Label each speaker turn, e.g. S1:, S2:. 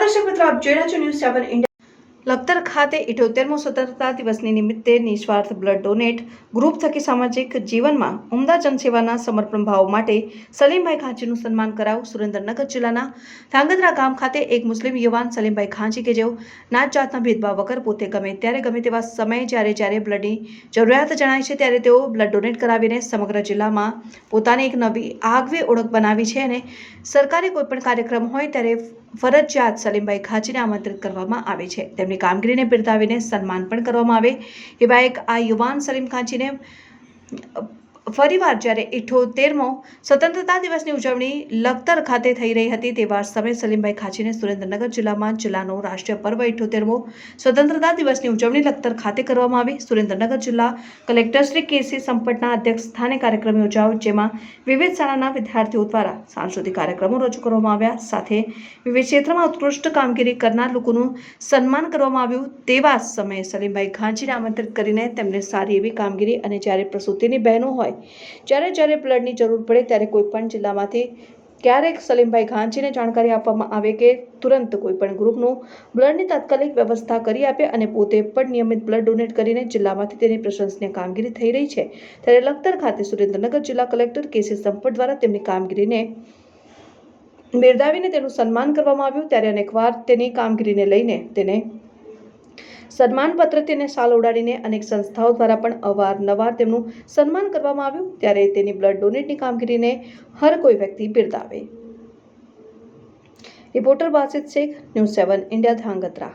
S1: મિત્રો, આપ જોઈ રહ્યા છો ન્યૂઝ સેવન ઇન્ડિયા લખતર ખાતે ઇઠોતેરમો સ્વતંત્રતા દિવસની નિમિત્તે નિસ્વાર્થ બ્લડ ડોનેટ ગ્રુપ થકી સામાજિક જીવનમાં ઉમદા જનસેવાના સમર્પણ ભાવ માટે સલીમભાઈ ખાંચીનું સન્માન કરાવું સુરેન્દ્રનગર જિલ્લાના ધાંગધ્રા ગામ ખાતે એક મુસ્લિમ યુવાન સલીમભાઈ ખાંચી કે જેઓ નાત જાતના ભેદભાવ વગર પોતે ગમે ત્યારે ગમે તેવા સમયે જ્યારે જ્યારે બ્લડની જરૂરિયાત જણાય છે ત્યારે તેઓ બ્લડ ડોનેટ કરાવીને સમગ્ર જિલ્લામાં પોતાની એક નવી આગવી ઓળખ બનાવી છે અને સરકારી કોઈપણ કાર્યક્રમ હોય ત્યારે ફરજિયાત સલીમભાઈ ખાંચીને આમંત્રિત કરવામાં આવે છે. તેમની કામગીરીને બિરદાવીને સન્માન પણ કરવામાં આવે. એવા એક આ યુવાન સલીમ ખાંચીને ફરીવાર જ્યારે ઇઠોતેરમો સ્વતંત્રતા દિવસની ઉજવણી લખતર ખાતે થઈ રહી હતી તેવા સમયે સલીમભાઈ ખાંચીને સુરેન્દ્રનગર જિલ્લામાં જિલ્લાનો રાષ્ટ્રીય પર્વ ઇઠોતેરમો સ્વતંત્રતા દિવસની ઉજવણી લખતર ખાતે કરવામાં આવી. સુરેન્દ્રનગર જિલ્લા કલેક્ટર શ્રી કેસી સંપટના અધ્યક્ષ સ્થાને કાર્યક્રમ યોજાયો, જેમાં વિવિધ શાળાના વિદ્યાર્થીઓ દ્વારા સાંસ્કૃતિક કાર્યક્રમો રજૂ કરવામાં આવ્યા. સાથે વિવિધ ક્ષેત્રમાં ઉત્કૃષ્ટ કામગીરી કરનાર લોકોનું સન્માન કરવામાં આવ્યું. તેવા સમયે સલીમભાઈ ખાંચીને આમંત્રિત કરીને તેમને સારી એવી કામગીરી અને જ્યારે પ્રસૂતિની બહેનો હોય જ્યારે જ્યારે બ્લડની જરૂર પડે ત્યારે કોઈપણ જિલ્લામાંથી ક્યારેક સલીમભાઈ ઘાંચીને જાણકારી આપવામાં આવે કે તુરંત કોઈપણ ગ્રુપનું બ્લડની તાત્કાલિક વ્યવસ્થા કરી આપે અને પોતે પણ નિયમિત બ્લડ ડોનેટ કરીને જિલ્લામાંથી તેની પ્રશંસનીય કામગીરી થઈ રહી છે. ત્યારે લખતર ખાતે સુરેન્દ્રનગર જિલ્લા કલેક્ટર કેસી સંપટ દ્વારા તેમની કામગીરીને બિરદાવીને તેનું સન્માન કરવામાં આવ્યું. ત્યારે અનેકવાર તેની કામગીરીને લઈને તેને સન્માનપત્ર તેને સાલ ઉડાડીને અનેક સંસ્થાઓ દ્વારા પણ અવારનવાર તેમનું સન્માન કરવામાં આવ્યું. ત્યારે તેની બ્લડ ડોનેટની કામગીરીને હર કોઈ વ્યક્તિ બિરદાવે reporter Basit Shaikh, news seven, India Dhrangadhra